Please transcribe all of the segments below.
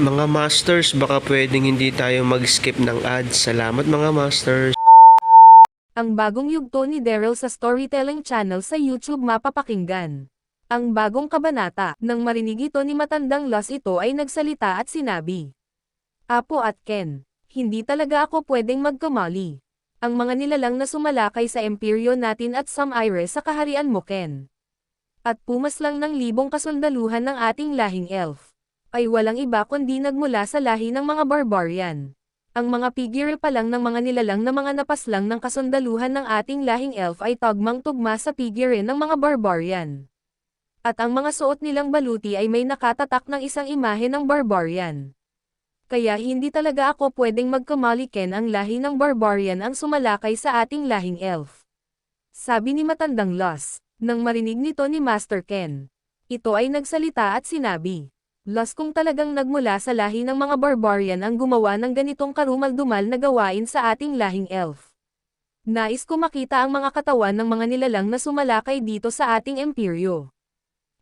Mga masters, baka pwedeng hindi tayo mag-skip ng ads. Salamat mga masters. Ang bagong yugto ni Daryl sa Storytelling Channel sa YouTube mapapakinggan. Ang bagong kabanata, nang marinig ito ni Matandang Los ito ay nagsalita at sinabi. Apo at Ken, hindi talaga ako pwedeng magkamali. Ang mga nilalang na sumalakay sa imperyo natin at Samaire sa kaharian mo Ken. At pumas lang ng libong kasundaluhan ng ating lahing elf. Ay walang iba kundi nagmula sa lahi ng mga barbarian. Ang mga figure pa lang ng mga nilalang na mga napaslang ng kasundaluhan ng ating lahing elf ay tagmang-tugma sa figure ng mga barbarian. At ang mga suot nilang baluti ay may nakatatak ng isang imahe ng barbarian. Kaya hindi talaga ako pwedeng magkamaliken ang lahi ng barbarian ang sumalakay sa ating lahing elf. Sabi ni Matandang Los, nang marinig nito ni Master Ken. Ito ay nagsalita at sinabi, Los kung talagang nagmula sa lahi ng mga barbarian ang gumawa ng ganitong karumal-dumal na gawain sa ating lahing elf. Nais ko makita ang mga katawan ng mga nilalang na sumalakay dito sa ating imperyo.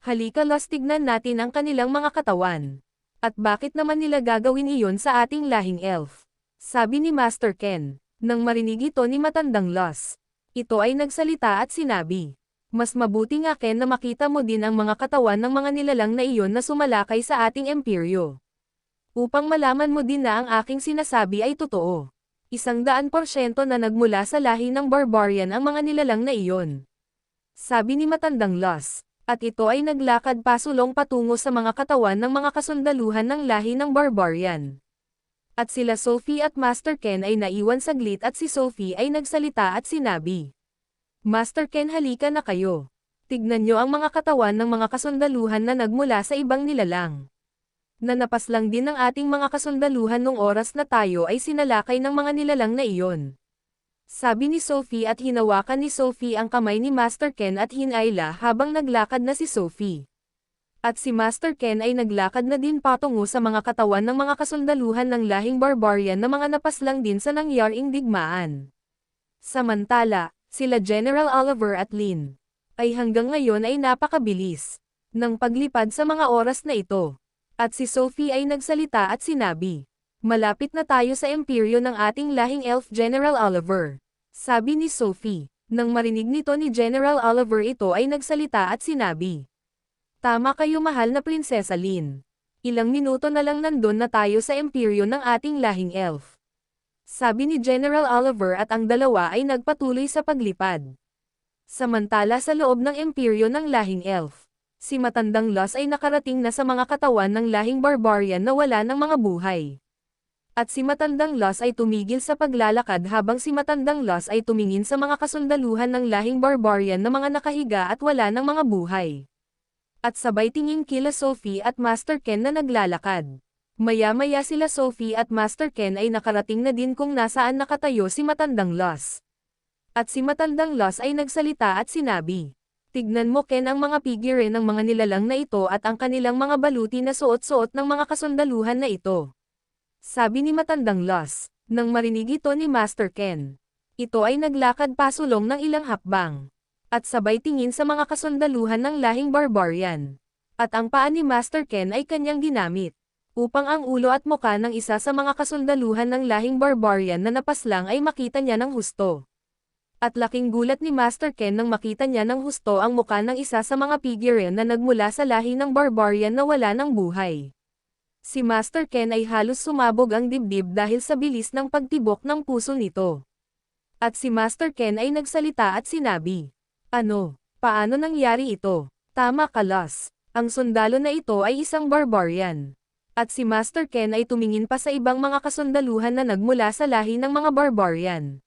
Halika Los tignan natin ang kanilang mga katawan. At bakit naman nila gagawin iyon sa ating lahing elf? Sabi ni Master Ken, nang marinig ito ni Matandang Los. Ito ay nagsalita at sinabi, mas mabuti nga Ken na makita mo din ang mga katawan ng mga nilalang na iyon na sumalakay sa ating imperyo. Upang malaman mo din na ang aking sinasabi ay totoo. Isang daan porsyento na nagmula sa lahi ng barbarian ang mga nilalang na iyon. Sabi ni Matandang Los, at ito ay naglakad pasulong patungo sa mga katawan ng mga kasundaluhan ng lahi ng barbarian. At sila Sophie at Master Ken ay naiwan saglit at si Sophie ay nagsalita at sinabi, Master Ken halika na kayo. Tignan nyo ang mga katawan ng mga kasundaluhan na nagmula sa ibang nilalang. Nanapas lang din ng ating mga kasundaluhan nung oras na tayo ay sinalakay ng mga nilalang na iyon. Sabi ni Sophie at hinawakan ni Sophie ang kamay ni Master Ken at hinayla habang naglakad na si Sophie. At si Master Ken ay naglakad na din patungo sa mga katawan ng mga kasundaluhan ng lahing barbarian na mga napaslang din sa nangyaring digmaan. Samantala, sila General Oliver at Lynn, ay hanggang ngayon ay napakabilis ng paglipad sa mga oras na ito. At si Sophie ay nagsalita at sinabi, Malapit na tayo sa imperyo ng ating lahing elf General Oliver. Sabi ni Sophie, nang marinig nito ni General Oliver ito ay nagsalita at sinabi, Tama kayo mahal na Prinsesa Lynn. Ilang minuto na lang nandun na tayo sa imperyo ng ating lahing elf. Sabi ni General Oliver at ang dalawa ay nagpatuloy sa paglipad. Samantala sa loob ng imperyo ng lahing elf, si Matandang Los ay nakarating na sa mga katawan ng lahing barbarian na wala ng mga buhay. At si Matandang Los ay tumigil sa paglalakad habang si Matandang Los ay tumingin sa mga kasundaluhan ng lahing barbarian na mga nakahiga at wala ng mga buhay. At sabay tingin kila Sophie at Master Ken na naglalakad. Maya-maya sila Sophie at Master Ken ay nakarating na din kung nasaan nakatayo si Matandang Los. At si Matandang Los ay nagsalita at sinabi, Tignan mo Ken ang mga figure ng mga nilalang na ito at ang kanilang mga baluti na suot-suot ng mga kasundaluhan na ito. Sabi ni Matandang Los, nang marinig ito ni Master Ken. Ito ay naglakad pasulong ng ilang hakbang. At sabay tingin sa mga kasundaluhan ng lahing barbarian. At ang paa ni Master Ken ay kanyang ginamit upang ang ulo at muka ng isa sa mga kasundaluhan ng lahing barbarian na napaslang ay makita niya ng husto. At laking gulat ni Master Ken nang makita niya ng husto ang muka ng isa sa mga figure na nagmula sa lahi ng barbarian na wala ng buhay. Si Master Ken ay halos sumabog ang dibdib dahil sa bilis ng pagtibok ng puso nito. At si Master Ken ay nagsalita at sinabi, Ano, paano nangyari ito? Tama ka Los. Ang sundalo na ito ay isang barbarian. At si Master Ken ay tumingin pa sa ibang mga kasundaluhan na nagmula sa lahi ng mga barbarian.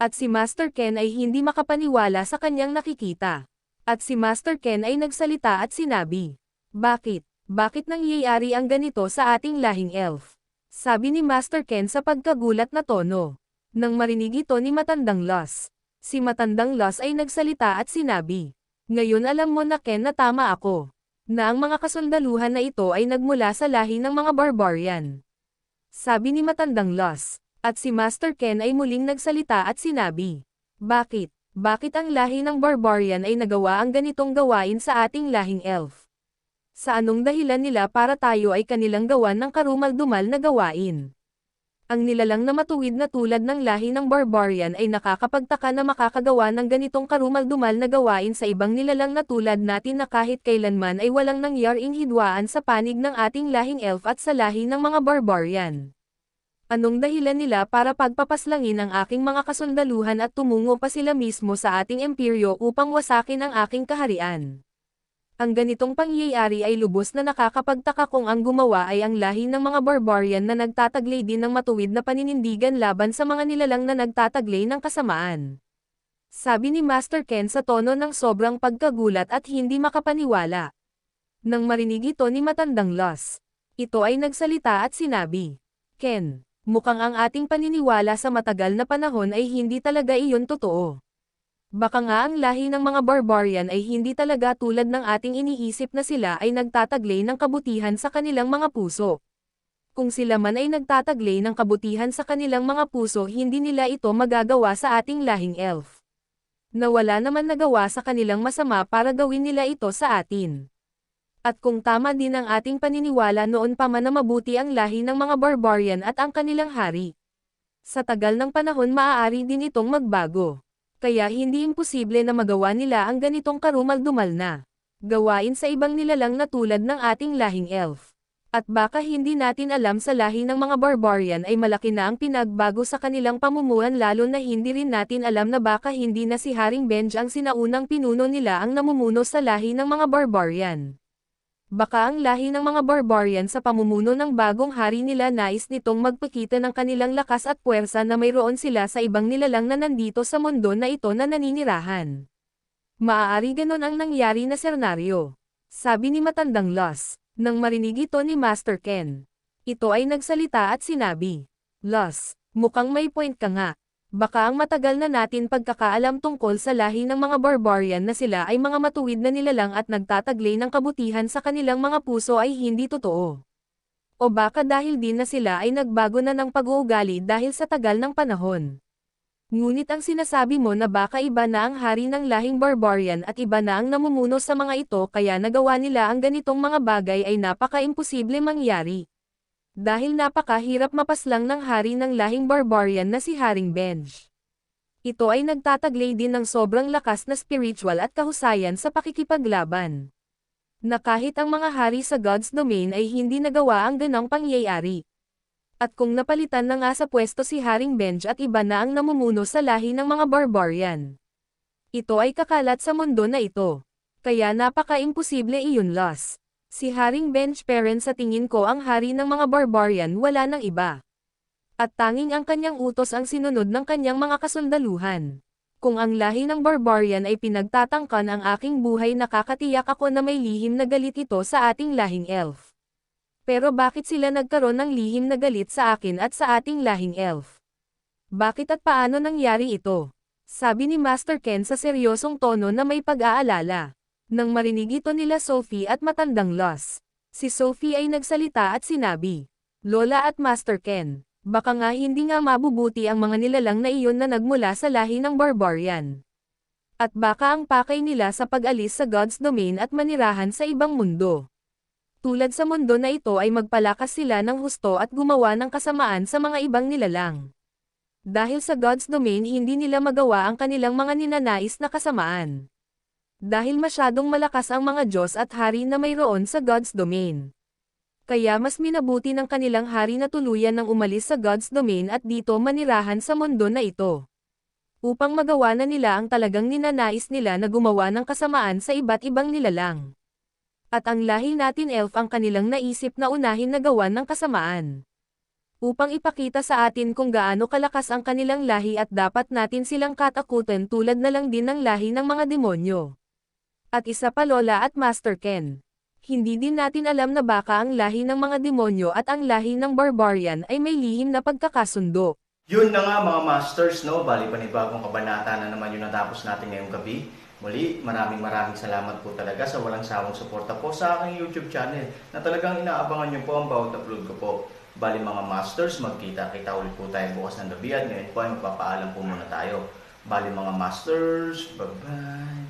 At si Master Ken ay hindi makapaniwala sa kanyang nakikita. At si Master Ken ay nagsalita at sinabi, Bakit? Bakit nangyayari ang ganito sa ating lahing elf? Sabi ni Master Ken sa pagkagulat na tono. Nang marinig ito ni Matandang Los. Si Matandang Los ay nagsalita at sinabi, Ngayon alam mo na Ken na tama ako. Na ang mga kasundaluhan na ito ay nagmula sa lahi ng mga barbarian. Sabi ni Matandang Los. At si Master Ken ay muling nagsalita at sinabi, Bakit? Bakit ang lahi ng barbarian ay nagawa ang ganitong gawain sa ating lahing elf? Sa anong dahilan nila para tayo ay kanilang gawan ng karumal-dumal na gawain? Ang nilalang na matuwid na tulad ng lahi ng barbarian ay nakakapagtaka na makakagawa ng ganitong karumal-dumal na gawain sa ibang nilalang na tulad natin na kahit kailanman ay walang nangyaring hidwaan sa panig ng ating lahing elf at sa lahi ng mga barbarian. Anong dahilan nila para pagpapaslangin ang aking mga kasundaluhan at tumungo pa sila mismo sa ating imperyo upang wasakin ang aking kaharian? Ang ganitong pangyayari ay lubos na nakakapagtaka kung ang gumawa ay ang lahi ng mga barbarian na nagtataglay din ng matuwid na paninindigan laban sa mga nilalang na nagtataglay ng kasamaan. Sabi ni Master Ken sa tono ng sobrang pagkagulat at hindi makapaniwala. Nang marinig ito ni Matandang Los, ito ay nagsalita at sinabi, Ken, mukhang ang ating paniniwala sa matagal na panahon ay hindi talaga iyon totoo. Baka nga ang lahi ng mga barbarian ay hindi talaga tulad ng ating iniisip na sila ay nagtataglay ng kabutihan sa kanilang mga puso. Kung sila man ay nagtataglay ng kabutihan sa kanilang mga puso hindi nila ito magagawa sa ating lahing elf. Na wala naman nagawa sa kanilang masama para gawin nila ito sa atin. At kung tama din ang ating paniniwala noon pa man na mabuti ang lahi ng mga barbarian at ang kanilang hari. Sa tagal ng panahon maaari din itong magbago kaya hindi imposible na magawa nila ang ganitong karumal-dumal na gawain sa ibang nilalang na tulad ng ating lahing elf. At baka hindi natin alam sa lahi ng mga barbarian ay malaki na ang pinagbago sa kanilang pamumuhan lalo na hindi rin natin alam na baka hindi na si Haring Benj ang sinaunang pinuno nila ang namumuno sa lahi ng mga barbarian. Baka ang lahi ng mga barbarian sa pamumuno ng bagong hari nila nais nitong magpakita ng kanilang lakas at puwersa na mayroon sila sa ibang nilalang na nandito sa mundo na ito na naninirahan. Maaari ganon ang nangyari na senaryo. Sabi ni Matandang Los, nang marinig ito ni Master Ken. Ito ay nagsalita at sinabi, Los, mukhang may point ka nga. Baka ang matagal na natin pagkakaalam tungkol sa lahi ng mga barbarian na sila ay mga matuwid na nilalang at nagtataglay ng kabutihan sa kanilang mga puso ay hindi totoo. O baka dahil din na sila ay nagbago na ng pag-uugali dahil sa tagal ng panahon. Ngunit ang sinasabi mo na baka iba na ang hari ng lahing barbarian at iba na ang namumuno sa mga ito kaya nagawa nila ang ganitong mga bagay ay napaka-imposible mangyari dahil napakahirap mapaslang ng hari ng lahing barbarian na si Haring Benj. Ito ay nagtataglay din ng sobrang lakas na spiritual at kahusayan sa pakikipaglaban. Na kahit ang mga hari sa God's domain ay hindi nagawa ang ganang pangyayari. At kung napalitan na nga sa pwesto si Haring Benj at iba na ang namumuno sa lahi ng mga barbarian. Ito ay kakalat sa mundo na ito. Kaya napaka-imposible iyon loss. Si Haring Bench Parent sa tingin ko ang hari ng mga barbarian wala nang iba. At tanging ang kanyang utos ang sinunod ng kanyang mga kasundaluhan. Kung ang lahi ng barbarian ay pinagtatangkan ang aking buhay nakakatiyak ako na may lihim na galit ito sa ating lahing elf. Pero bakit sila nagkaroon ng lihim na galit sa akin at sa ating lahing elf? Bakit at paano nangyari ito? Sabi ni Master Ken sa seryosong tono na may pag-aalala. Nang marinig ito nila Sophie at matandang Los, si Sophie ay nagsalita at sinabi, Lola at Master Ken, baka nga hindi nga mabubuti ang mga nilalang na iyon na nagmula sa lahi ng barbarian. At baka ang pakay nila sa pag-alis sa God's domain at manirahan sa ibang mundo. Tulad sa mundo na ito ay magpalakas sila ng husto at gumawa ng kasamaan sa mga ibang nilalang. Dahil sa God's domain hindi nila magawa ang kanilang mga ninanais na kasamaan dahil masyadong malakas ang mga Diyos at hari na mayroon sa God's domain. Kaya mas minabuti ng kanilang hari na tuluyan ng umalis sa God's domain at dito manirahan sa mundo na ito. Upang magawa na nila ang talagang ninanais nila na gumawa ng kasamaan sa iba't ibang nilalang. At ang lahi natin elf ang kanilang naisip na unahin na gawan ng kasamaan. Upang ipakita sa atin kung gaano kalakas ang kanilang lahi at dapat natin silang katakutan tulad na lang din ng lahi ng mga demonyo. At isa pa Lola at Master Ken. Hindi din natin alam na baka ang lahi ng mga demonyo at ang lahi ng barbarian ay may lihim na pagkakasundo. Yun na nga mga masters, no? Bali panibagong kabanata na naman yung natapos natin ngayong gabi. Muli, maraming maraming salamat po talaga sa walang sawang suporta po sa aking YouTube channel na talagang inaabangan nyo po ang bawat upload ko po. Bali mga masters, magkita-kita ulit po tayo bukas ng gabi at ngayon po ay magpapaalam po muna tayo. Bali mga masters, bye-bye!